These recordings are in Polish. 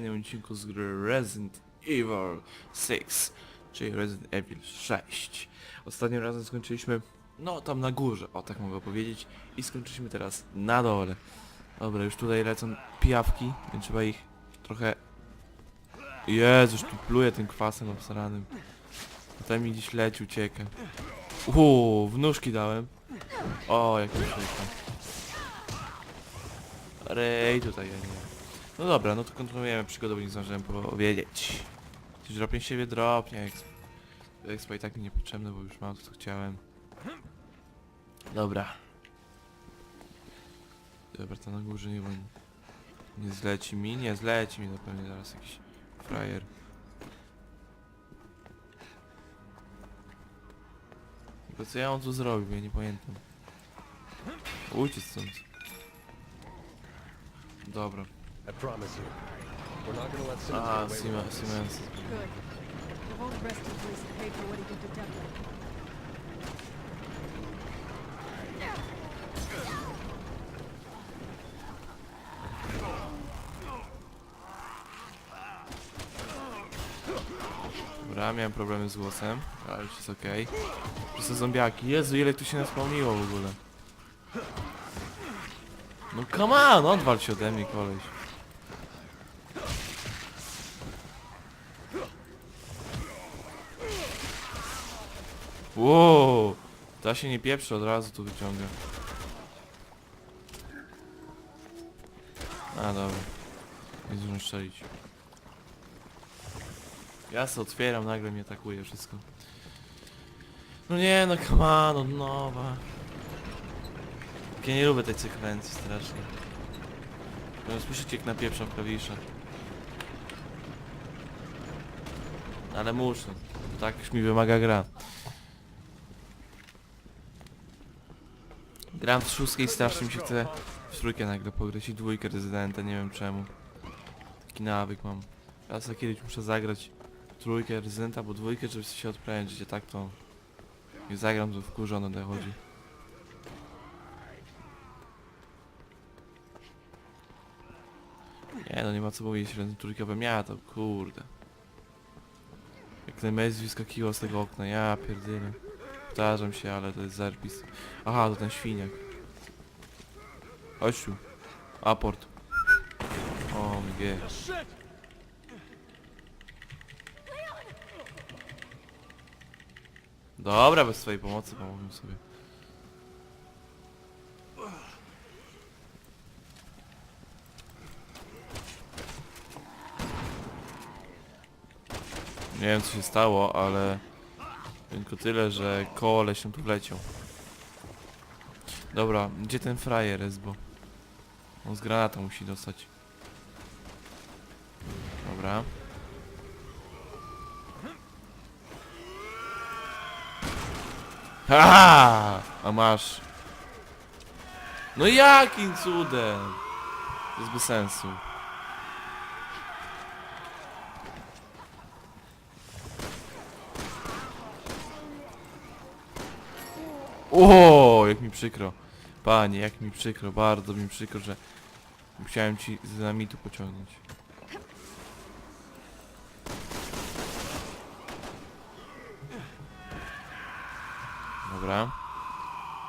Kolejnym odcinku z gry Resident Evil 6, czyli Resident Evil 6. Ostatnim razem skończyliśmy, no tam na górze, o tak mogę powiedzieć, i skończyliśmy teraz na dole. Dobra, już tutaj lecą pijawki, więc trzeba ich trochę... Jezus, tu pluje tym kwasem obsranym. Tutaj mi gdzieś leci, ucieka. Uuu, w nóżki dałem. O, jak mi szybko. Rej, tutaj ja nie. No dobra, no to kontynuujemy przygodę, bo nie zdążyłem powiedzieć. Coś dropnie siebie, dropnie. Exp, expo i tak mi niepotrzebne, bo już mam to, co chciałem. Dobra. Dobra, to na górze nie. Nie zleci mi, nie zleci mi na pewno zaraz jakiś frajer. Tylko co ja on tu zrobił, ja nie pamiętam. Uciec stąd. Dobra. I promise you. We're not gonna let Simmons Ah, get away with Siemens, all this. Good. I won't rest until he's paid for what he did to. Dobra, miałem problemy z głosem, ale już jest okej. Te zombiaki. Jezu, ile tu się naspełniło w ogóle. No come on, odwal się ode mnie, koleś. Wow, ta się nie pieprzy, od razu tu wyciąga. A dobra, nie zdążę strzelić. Ja se otwieram, nagle mnie atakuje wszystko. No nie no, come on, od nowa. Ja nie lubię tej sekwencji strasznie. No słyszycie jak napieprzam klawisze. Ale muszę. Tak już mi wymaga gra. Gram w szóstej strasznie mi się chce w trójkę nagle pograć i dwójkę rezydenta, nie wiem czemu. Taki nawyk mam. Raz ja kiedyś muszę zagrać trójkę rezydenta, bo dwójkę, żeby się odprężyć, a tak to... Nie zagram, to wkurzony dochodzi. Nie no, nie ma co mówić, Resident trójka bym miała to, kurde. Jak Nemezis wyskakiwał z tego okna, ja pierdolę. Powtarzam się, ale to jest zarpis. Aha, to ten świniak. Chodź tu. Aport. O, mg. Dobra, bez twojej pomocy pomogłem sobie. Nie wiem co się stało, ale tylko tyle, że koleś się tu wleciał. Dobra, gdzie ten frajer jest, bo on z granata musi dostać. Dobra. Ha! A masz. No jakim cudem? To jest bez sensu. O, jak mi przykro. Panie, jak mi przykro, bardzo mi przykro, że musiałem ci z dynamitu pociągnąć. Dobra.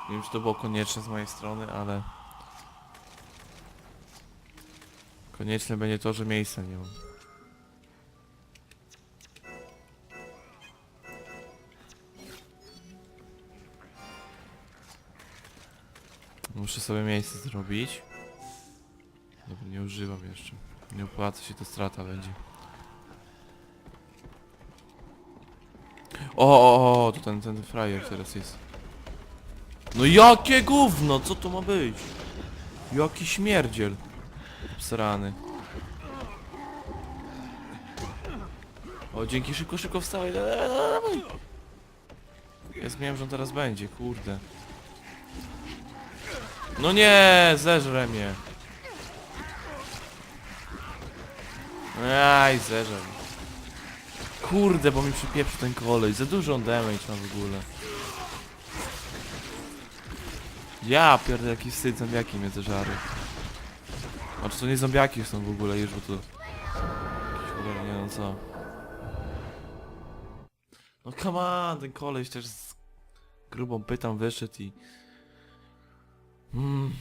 Nie wiem, czy to było konieczne z mojej strony, ale... Konieczne będzie to, że miejsca nie mam. Sobie miejsce zrobić. Dobra, nie używam jeszcze. Nie opłaca się, to strata będzie. O, o, o, to ten, ten frajer teraz jest. No jakie gówno, co to ma być? Jaki śmierdziel. Obsrany. O, dzięki, szybko, szybko wstawaj. Ja zmieniam, że on teraz będzie, kurde. No nie, zeżre mnie. Aj, zeżre mnie. Kurde, bo mi przypieprzył ten kolej. Za dużo on damage ma w ogóle. Ja pierdolę, jaki wstyd, jaki mnie zeżary. A czy to nie zombiaki są w ogóle już, bo to... Cholera, nie no co. No come on, ten koleś też z grubą pytam wyszedł i... Mm.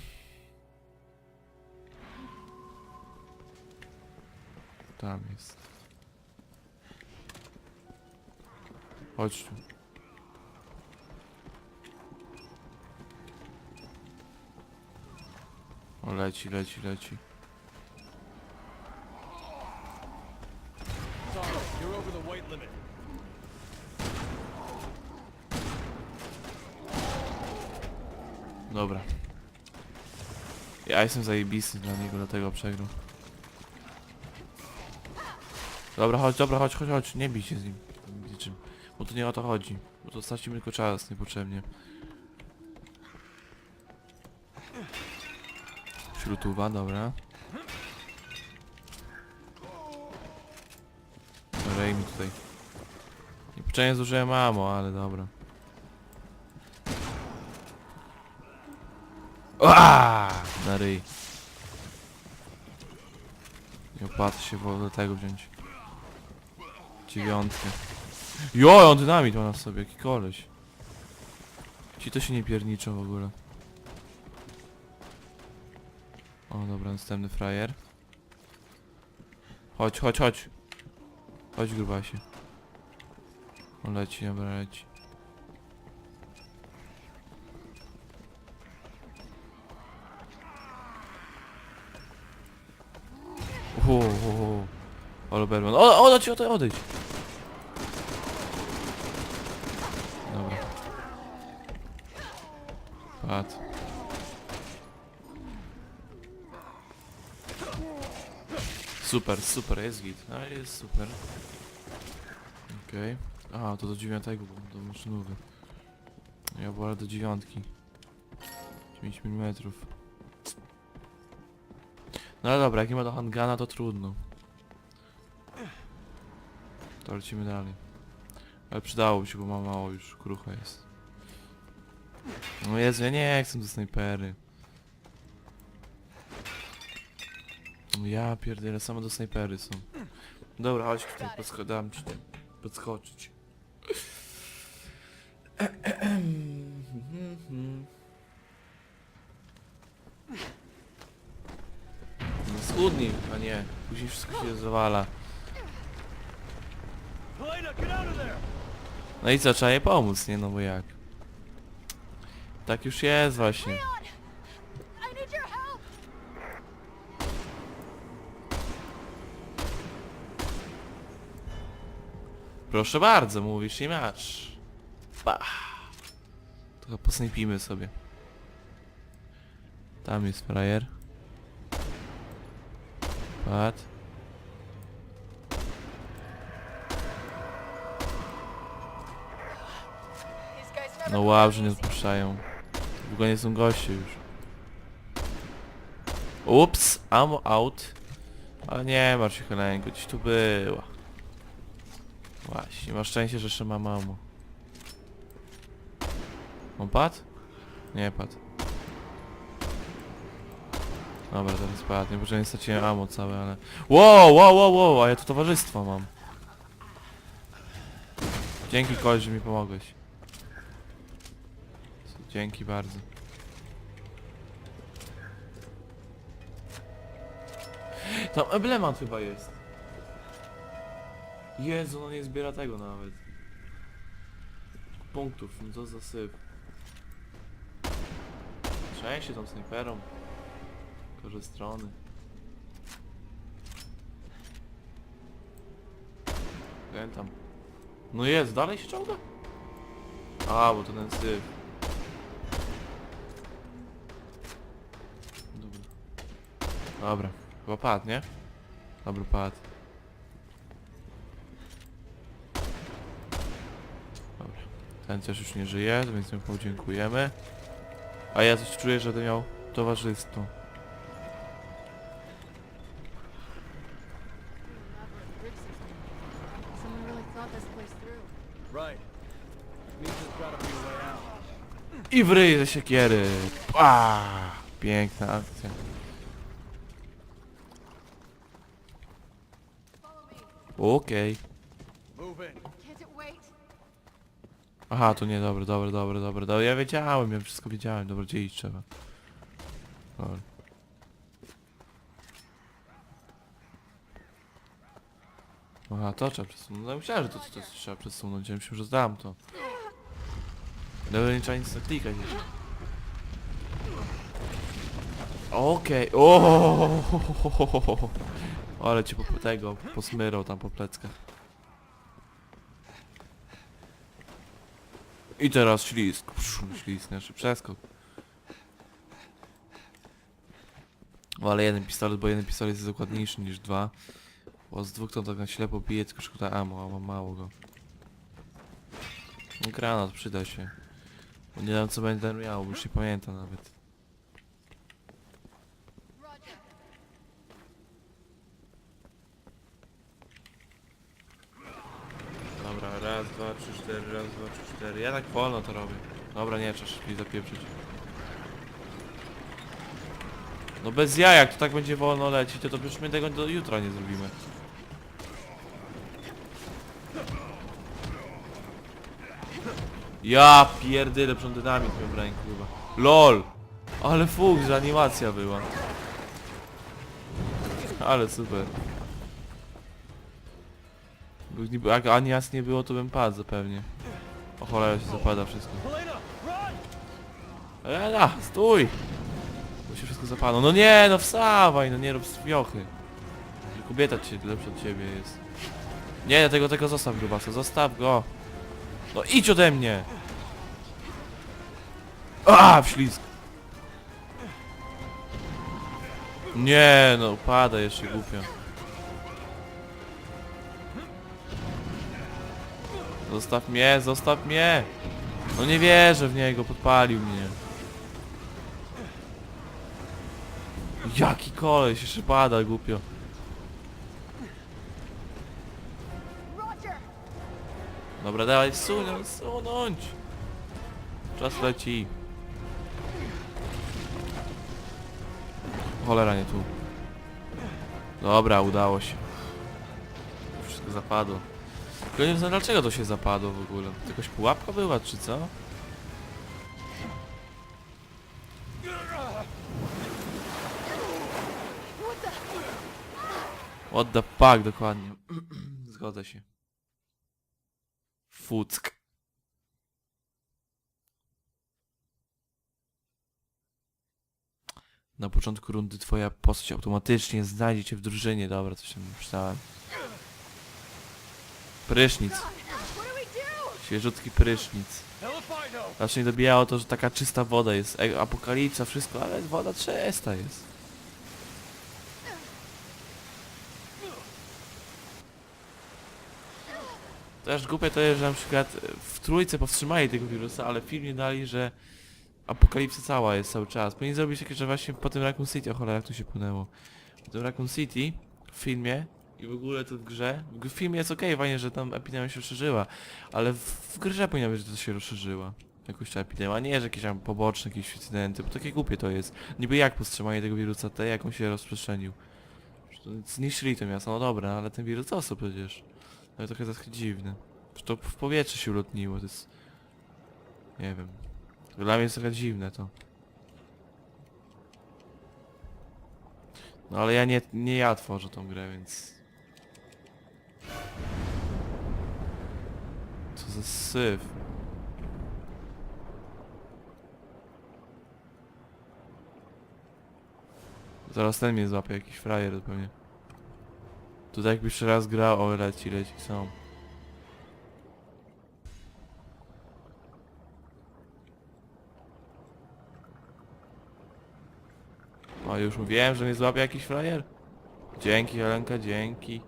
Tam jest. Chodź tu. O, leci, leci, leci. Dobra. Ja jestem zajebisty dla niego, dlatego przegrał. Dobra, chodź, dobra, chodź, chodź, chodź, nie bij się z nim. Niczym. Bo to nie o to chodzi. Bo to stracimy tylko czas niepotrzebnie. Śrutuwa, dobra. Rej mi tutaj. Niepotrzebnie zużyłem mamo, ale dobra. Na ryj. Nie opłaca się było do tego wziąć. Dziewiątkę. Jo, on dynamit ma na sobie, jaki koleś. Ci to się nie pierniczą w ogóle. O, dobra, następny frajer. Chodź, chodź, chodź. Chodź, grubasie. On leci, dobra, leci. Uuu, uuu. Ale Berman. O, odejdź, odejdź, odejdź. Dobra. Pat. Super, super, jest git. No jest super. Okej. Aha, to do dziewiątego, do maszynowy. Ja wolę do dziewiątki. 9 mm. No dobra, jak nie ma do handgana, to trudno. To lecimy dalej. Ale przydałoby się, bo ma mało już, krucha jest. No Jezu, ja nie chcę do snajpery. Ja pierdolę, same do snajpery są. Dobra, chodź tutaj, podsko dam ci podskoczyć. A nie. Później wszystko się there! No i co, trzeba jej pomóc, nie? No bo jak? Tak już jest właśnie. Proszę bardzo, mówisz i masz. Pah. Trochę posnajpimy sobie. Tam jest frajer. Pat. No wow, że nie odpuszczają. Długo nie są goście już. Ups, ammo out. Ale nie martw się Helenko, gdzieś tu była. Właśnie, masz szczęście, że jeszcze mam ammo. On padł? Nie padł. Dobra, teraz padł. Nie potrzebnie straciłem ammo całe, ale... Wow, wow, wow, wow, a ja tu towarzystwo mam. Dzięki koleś, że mi pomogłeś. Dzięki bardzo. Tam emblemat chyba jest. Jezu, no nie zbiera tego nawet. Punktów, no co za syf. Trzęsie tą snajperą. Korze strony. Ten tam. No jest, dalej się czołga? A, bo to ten syf. Dobra. Dobra. Chyba padł, nie? Dobra, padł. Dobra. Ten też już nie żyje, więc mu podziękujemy. A ja coś czuję, że będę miał towarzystwo. I w ryj ze siekiery. Pua! Piękna akcja. Okej. Aha, tu nie, dobra, dobra, dobra, dobra, dobra. Ja wiedziałem, ja wszystko wiedziałem. Dobra, gdzie iść trzeba? Dobra. Aha, to trzeba przesunąć. No, myślałem, że to, to, to trzeba przesunąć. Ja myślałem, że zdałem to. Dobra, nie trzeba nic naklikać jeszcze. Okej, o, Ale cię po tego posmyrał tam po pleckach. I teraz ślizg. Pszu, Ślizg, znaczy przeskok. O, ale jeden pistolet, bo jeden pistolet jest dokładniejszy niż dwa. Bo z dwóch to tak na ślepo bije, tylko szkoda ammo, a mam mało go. No, Granat przyda się. Nie wiem co będę miał, już nie pamiętam nawet. Dobra, raz, dwa, trzy, cztery, raz, dwa, trzy, cztery. Ja tak wolno to robię. Dobra, nie, trzeba szybciej zapieprzyć. No bez jajek, to tak będzie wolno lecieć, to, to już my tego do jutra nie zrobimy. Ja pierdyle, przed dynamit miał w ręku chyba. LOL! Ale fuks, że animacja była. Ale super. Jak Anias nie było, to bym padł zapewnie. O cholera się zapada wszystko. Ela, stój! Bo się wszystko zapadło. No nie, no wstawaj, no nie rób wiochy. Kobieta ci lepsza od ciebie jest. Nie, tego, tego zostaw grubasa, zostaw go. No idź ode mnie! A, w ślizg. Nie, no pada jeszcze głupio. Zostaw mnie, zostaw mnie! No nie wierzę w niego, podpalił mnie. Jaki koleś, jeszcze pada głupio. Dobra, dawaj, sunąć, sunąć. Czas leci. Cholera, nie tu. Dobra, udało się. Wszystko zapadło. Tylko nie wiem dlaczego to się zapadło w ogóle. To jakaś pułapka była, czy co? What the fuck, dokładnie. Zgodzę się. Fuck. Na początku rundy twoja postać automatycznie znajdzie cię w drużynie. Dobra, coś tam myślałem. Prysznic. Świeżutki prysznic. Zawsze mnie dobijało to, że taka czysta woda jest. E, apokalipsa, wszystko, ale woda czysta jest. Też głupie to jest, że na przykład e, w trójce powstrzymali tego wirusa, ale w filmie dali, że apokalipsa cała jest cały czas. Powinni zrobić takie, że właśnie po tym Raccoon City, o cholera, jak tu się płynęło. Po tym Raccoon City w filmie i w ogóle to w grze, w filmie jest okej, fajnie, że tam epidemia się rozszerzyła, ale w, grze powinna być, że to się rozszerzyła. Jakoś ta epidemia, a nie, że jakieś tam poboczne jakieś incydenty, bo takie głupie to jest. Niby jak powstrzymanie tego wirusa, te jak on się rozprzestrzenił. Zniszczyli to miasto, no dobra, ale ten wirus został przecież. Ale trochę tak dziwne. To w powietrze się ulotniło, to jest... Nie wiem. Dla mnie jest trochę dziwne to. No ale ja nie, nie ja tworzę tą grę, więc... Co za syf. Zaraz ten mnie złapie, jakiś frajer pewnie. Tutaj jakby jeszcze raz grał, o leci, leci, są. O, już mówiłem, że mnie złapie jakiś frajer. Dzięki Helenka, dzięki.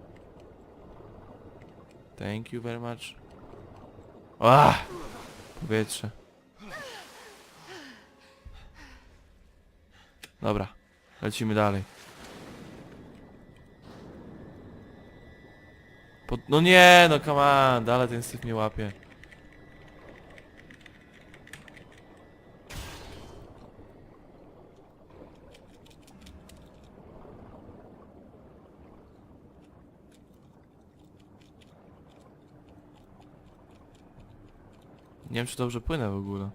Thank you very much. Ah! Powietrze. Dobra, lecimy dalej. Pod... No nie, no come on, dalej ten syf mnie łapie. Nie wiem czy dobrze płynę w ogóle.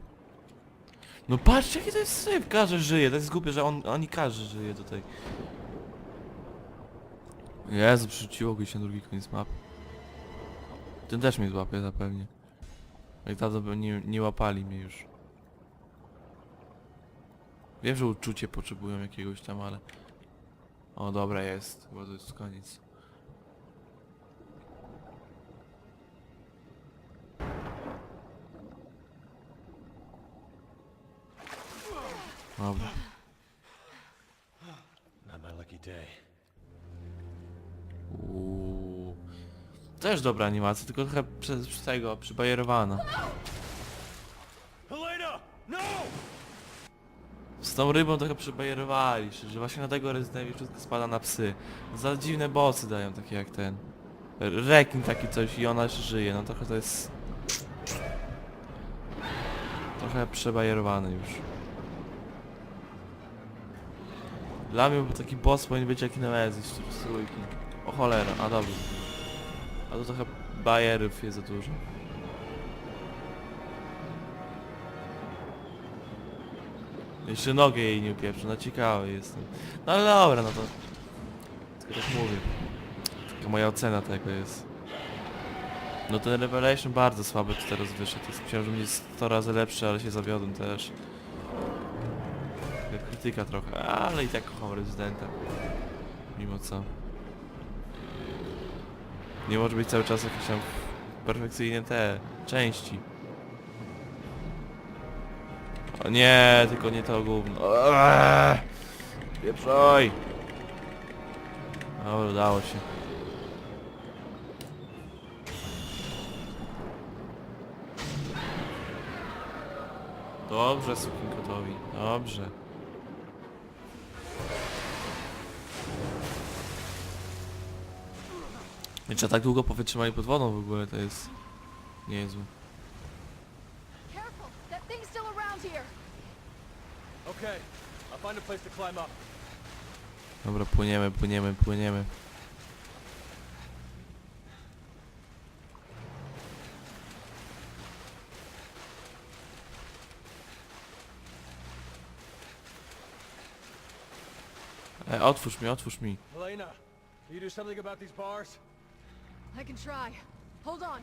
No patrz jaki to jest syf, każdy żyje, to jest głupie, że on, ani każdy żyje tutaj. Jezu, przerzuciło go się na drugi koniec mapy. Ten też mnie złapie zapewnie. Jak dawno by nie, nie łapali mnie już. Wiem, że uczucie potrzebują jakiegoś tam, ale... O, dobra jest, bo to jest koniec. Dobra. Not my lucky day. Uuu. Też dobra animacja, tylko trochę przez, przez tego, przybajerowana. No! Z tą rybą trochę przybajerowali, że właśnie na tego Resident Evil wszystko spada na psy. Za dziwne bossy dają, takie jak ten. Rekin taki coś i ona jeszcze żyje, no trochę to jest... Trochę przebajerowany już. Dla mnie był taki boss powinien być jak Nemesis z trójki. O cholera, a dobra. A to trochę bajerów jest za dużo. Jeszcze nogę jej nie upieprzę, no ciekawy jestem. No ale dobra, no to... Tylko tak mówię. Taka moja ocena tego jest. No ten Revelation bardzo słaby tu teraz wyszedł. Jest- Myślałem, że będzie 100 razy lepszy, ale się zawiodłem też. Taka krytyka trochę, ale i tak kocham Residenta. Mimo co. Nie może być cały czas jakieś tam perfekcyjne te części. O nie, tylko nie to gówno. Eee, Pieprzoj! Dobra, udało się. Dobrze, sukinkotowi. Dobrze. Czy tak długo powytrzymali pod wodą w ogóle, to jest niezłe. Careful! That thing's still around here! Okay, I'll find a place to climb up. Dobra, płyniemy, płyniemy, płyniemy. E, otwórz mi, otwórz mi. Helena, can you do something about these bars? I can try. Hold on.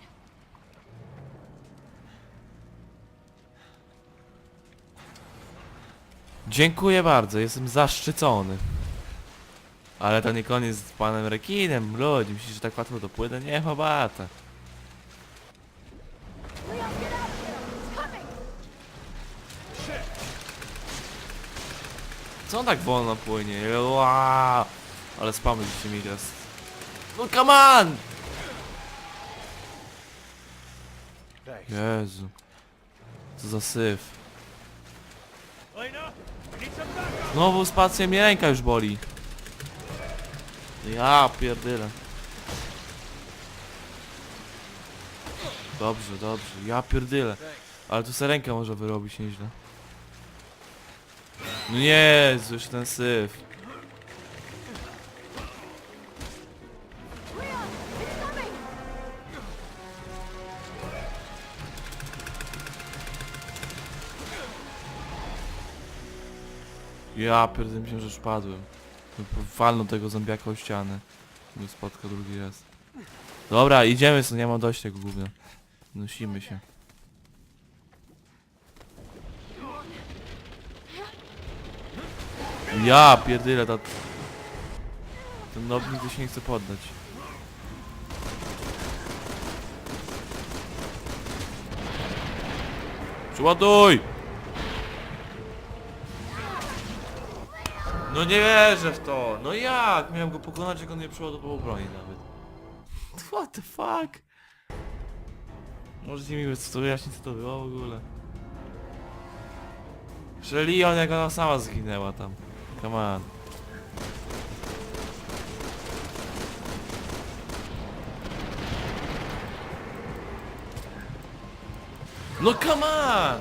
Dziękuję bardzo, jestem zaszczycony. Ale to nie koniec z panem rekinem, ludzie, myślisz, że tak łatwo to płynę? Nie, chobata. Leon, get out of there! It's coming! Co on tak wolno płynie? Wow. Ale spamy się mi teraz. No come on! Jezu. Co za syf. Znowu spację mnie ręka już boli. Ja pierdyle. Dobrze, dobrze, ja pierdyle. Ale tu se rękę może wyrobić nieźle. No nie, już ten syf. Ja pierdolę, myślałem, że już padłem. Walną tego zombiaka o ścianę. Nie spotka drugi raz. Dobra, idziemy stąd, nie mam dość tego gówna. Nosimy się. Ja pierdolę, ta... Ten nob nigdy się nie chce poddać. Przyładuj! No nie wierzę w to! No jak? Miałem go pokonać, jak on nie przeładował broni nawet. What the fuck? Możecie mi wyjaśnić, co to było w ogóle? Że Leon jak ona sama zginęła tam. Come on. No come on!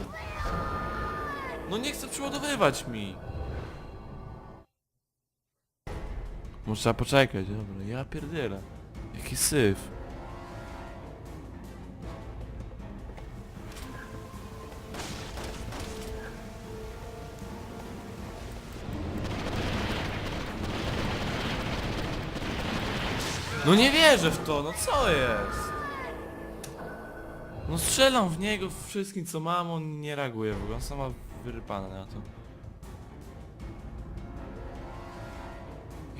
No nie chcę przeładowywać mi! Może trzeba poczekać, dobra, ja pierdzielę. Jaki syf. No nie wierzę w to, no co jest? No strzelam w niego wszystkim co mam, on nie reaguje w ogóle, on sama wyrypana na to.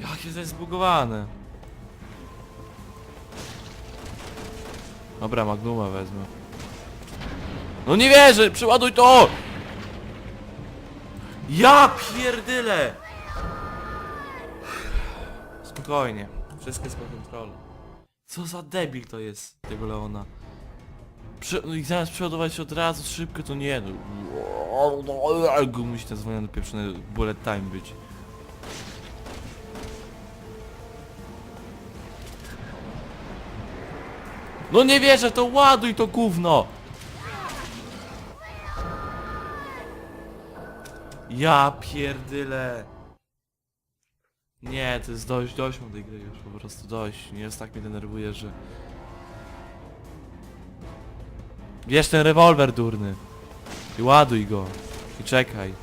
Jakie to jest zbugowane. Dobra, Magnuma wezmę. No nie wierzę, przyładuj to! Ja pierdyle! Spokojnie, wszystko jest pod kontrolą. Co za debil to jest tego Leona. Prze no i zamiast przeładować się od razu szybko, to nie no. Musi ten zwolniony pieprzony bullet time być. No nie wierzę, to ładuj to gówno! Ja pierdyle. Nie, to jest dość, dość mam tej gry już, po prostu dość. Nie jest tak mnie denerwuje, że... Bierz ten rewolwer durny. I ładuj go. I czekaj.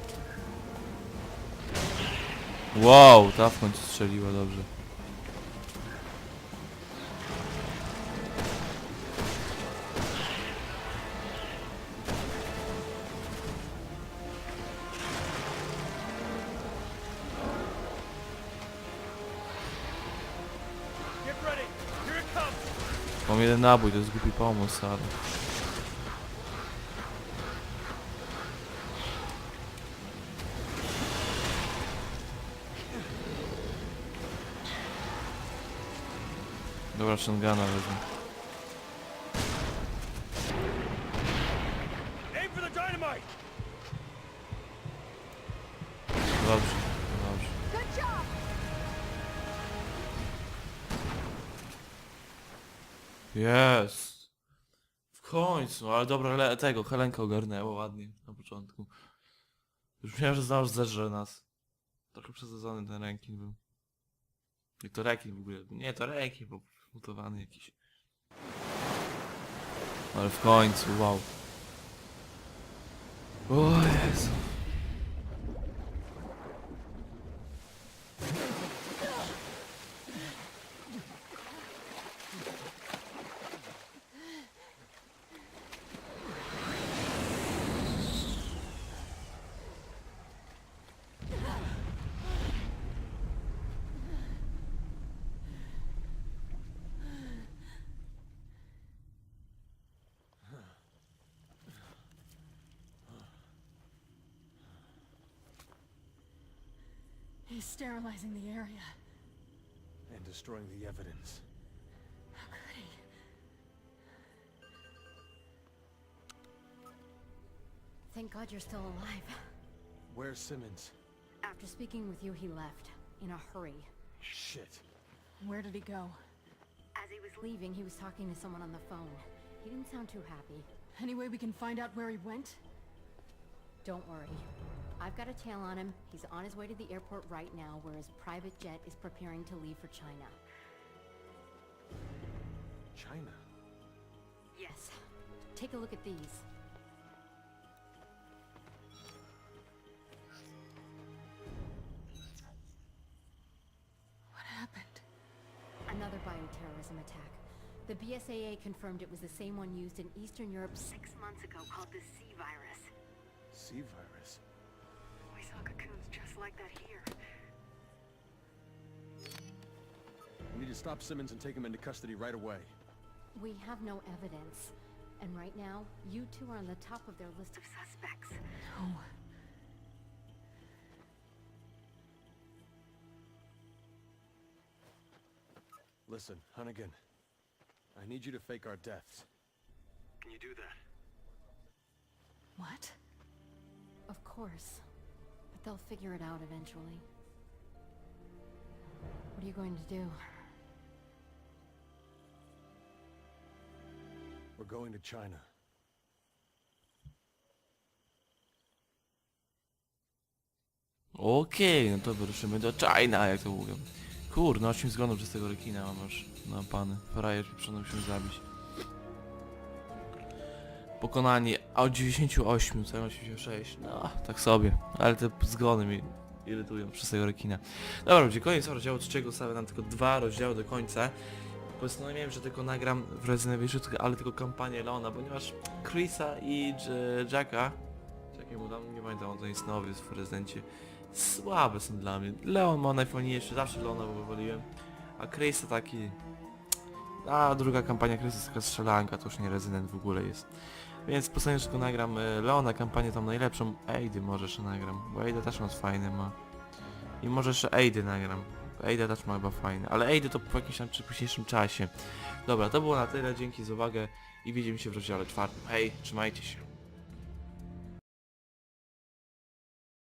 Wow, ta w końcu strzeliła dobrze. Mam jeden nabój, to jest głupi pomysł, ale... Dobra, shotguna wezmę. Ale dobra, le tego, Helenka ogarnęło ładnie na początku. Już myślałem, że znalazł zerze nas. Trochę przesadzony ten rekin był. I to rekin w ogóle. Nie, to rekin, bo mutowany jakiś. Ale w końcu, wow. O Jezu. He's sterilizing the area. And destroying the evidence. How could he? Thank God you're still alive. Where's Simmons? After speaking with you, he left. In a hurry. Shit. Where did he go? As he was leaving, he was talking to someone on the phone. He didn't sound too happy. Any way we can find out where he went? Don't worry. I've got a tail on him. He's on his way to the airport right now, where his private jet is preparing to leave for China. China. Yes. Take a look at these. What happened? Another bioterrorism attack. The BSAA confirmed it was the same one used in Eastern Europe six months ago called the C virus. C virus. Like that here. We need to stop Simmons and take him into custody right away. We have no evidence. And right now, you two are on the top of their list of suspects. No. Listen, Hunnigan. I need you to fake our deaths. Can you do that? What? Of course. They'll figure it out eventually. What are you going to do? We're going to China. Okej, no to wyruszymy do China, jak to mówią. Kurde, 8 zgonów przez tego rekina mam już na pany. Frajer pieprzony musimy zabić. Pokonanie, a od 98, co ja mam 86, no tak sobie. Ale te zgony mnie irytują przez tego rekina. Dobra, ludzie, koniec rozdziału trzeciego, zostały nam tylko dwa rozdziały do końca. Postanowiłem, że tylko nagram w Resident Evil 6, ale tylko kampanię Leona, ponieważ Chrisa i Jacka, Jackie mu tam, nie pamiętam, on to jest nowy w Rezydencie, słabe są dla mnie. Leon ma najfajniejszy, zawsze Leona wywoliłem, a Chrisa taki... A druga kampania taka strzelanka, to już nie Resident w ogóle jest. Więc postanowiłem, że nagram e, Leona kampanię tam najlepszą, Eidy może jeszcze nagram, bo Eidy też ma fajne ma. I może jeszcze Eidy nagram. Eidy też ma chyba fajne, ale Eidy to po jakimś tam czy późniejszym czasie. Dobra, to było na tyle, dzięki za uwagę i widzimy się w rozdziale czwartym. Hej, trzymajcie się.